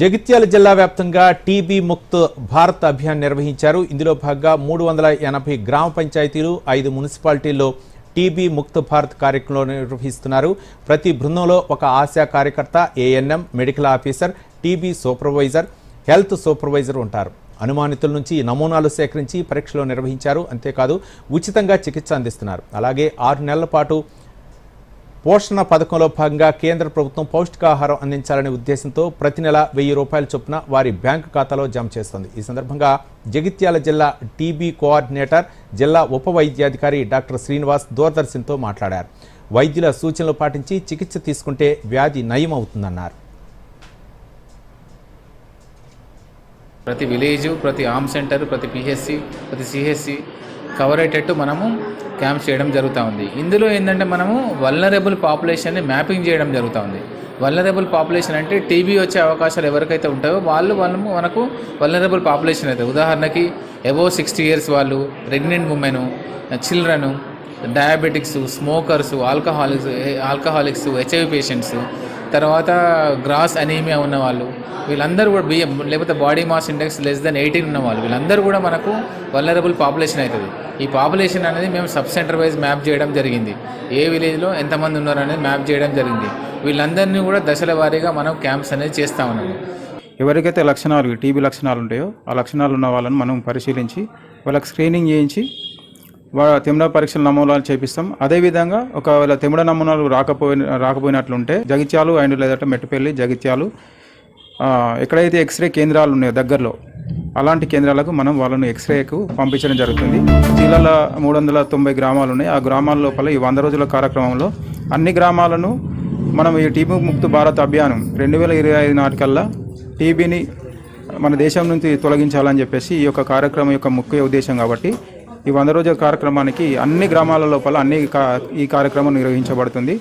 జగిత్యాల జిల్లా వ్యాప్తంగా టీబీ ముక్త్ భారత్ అభియాన్ నిర్వహించారు. ఇందులో భాగంగా మూడు వందల ఎనభై గ్రామ పంచాయతీలు ఐదు మున్సిపాలిటీల్లో టీబీ ముక్త్ భారత్ కార్యక్రమం నిర్వహిస్తున్నారు. ప్రతి బృందంలో ఒక ఆశా కార్యకర్త ANM medical officer TB supervisor health supervisor ఉంటారు. అనుమానితుల నుంచి నమూనాలు సేకరించి పరీక్షలు నిర్వహించారు. అంతేకాదు ఉచితంగా చికిత్స అందిస్తున్నారు. అలాగే ఆరు నెలల పాటు పోషణ పథకంలో భాగంగా కేంద్ర ప్రభుత్వం పౌష్టికాహారం అందించాలనే ఉద్దేశంతో ప్రతి నెల వెయ్యి రూపాయల చొప్పున వారి బ్యాంకు ఖాతాలో జమ చేస్తుంది. ఈ సందర్భంగా జగిత్యాల జిల్లా టీబీ కోఆర్డినేటర్ జిల్లా ఉప వైద్యాధికారి డాక్టర్ శ్రీనివాస్ దూరదర్శన్తో మాట్లాడారు. వైద్యుల సూచనలు పాటించి చికిత్స తీసుకుంటే వ్యాధి నయం అవుతుందన్నారు ప్రతి విలేజ్ ప్రతి ఆమ్ సెంటర్ ప్రతి పిహెచ్సి ప్రతి సిహెచ్సి కవర్ అయ్యేటట్టు మనము క్యాంప్స్ చేయడం జరుగుతూ ఉంది. ఇందులో ఏంటంటే మనము వల్నరబుల్ పాపులేషన్ని మ్యాపింగ్ చేయడం జరుగుతూ ఉంది. వల్నరబుల్ పాపులేషన్ అంటే టీబీ వచ్చే అవకాశాలు ఎవరికైతే ఉంటాయో వాళ్ళు వాళ్ళు మనకు వల్నరబుల్ పాపులేషన్ అయితే ఉదాహరణకి ఎబో సిక్స్టీ ఇయర్స్ వాళ్ళు pregnant women children diabetics smokers alcoholics alcoholics HIV patients తర్వాత గ్రాస్ అనీమియా ఉన్నవాళ్ళు వీళ్ళందరూ కూడా బియ్యం లేకపోతే body mass index less than eighteen ఉన్నవాళ్ళు వీళ్ళందరూ కూడా మనకు వల్లరబుల్ పాపులేషన్ అవుతుంది. ఈ పాపులేషన్ అనేది మేము సబ్ సెంటర్ వైజ్ మ్యాప్ చేయడం జరిగింది. ఏ విలేజ్లో ఎంతమంది ఉన్నారు అనేది మ్యాప్ చేయడం జరిగింది. వీళ్ళందరినీ కూడా దశల వారీగా మనం క్యాంప్స్ అనేది చేస్తూ ఉన్నాము. ఎవరికైతే లక్షణాలు టీబీ లక్షణాలు ఉంటాయో ఆ లక్షణాలు ఉన్న వాళ్ళని మనం పరిశీలించి వాళ్ళకి స్క్రీనింగ్ చేయించి తిమిడ పరీక్షల నమూనాలు చేపిస్తాం. అదేవిధంగా ఒకవేళ తిమిడ నమూనాలు రాకపోయిన రాకపోయినట్లుంటే జగిత్యాలు అండ్ లేదంటే మెట్టుపల్లి జగిత్యాలు ఎక్కడైతే ఎక్స్రే కేంద్రాలు ఉన్నాయో దగ్గరలో అలాంటి కేంద్రాలకు మనం వాళ్ళను ఎక్స్రేకు పంపించడం జరుగుతుంది. జిల్లాలో మూడు వందల తొంభై గ్రామాలు ఉన్నాయి. ఆ గ్రామాల లోపల ఈ వంద రోజుల కార్యక్రమంలో అన్ని గ్రామాలను మనం ఈ టీబీ ముక్త భారత్ అభియానం రెండు వేల ఇరవై ఐదు నాటికల్లా టీబీని మన దేశం నుంచి తొలగించాలని చెప్పేసి ఈ యొక్క కార్యక్రమం యొక్క ముఖ్య ఉద్దేశం కాబట్టి ఈ వంద రోజుల కార్యక్రమానికి అన్ని గ్రామాల లోపల అన్ని కా- ఈ కార్యక్రమం నిర్వహించబడుతుంది.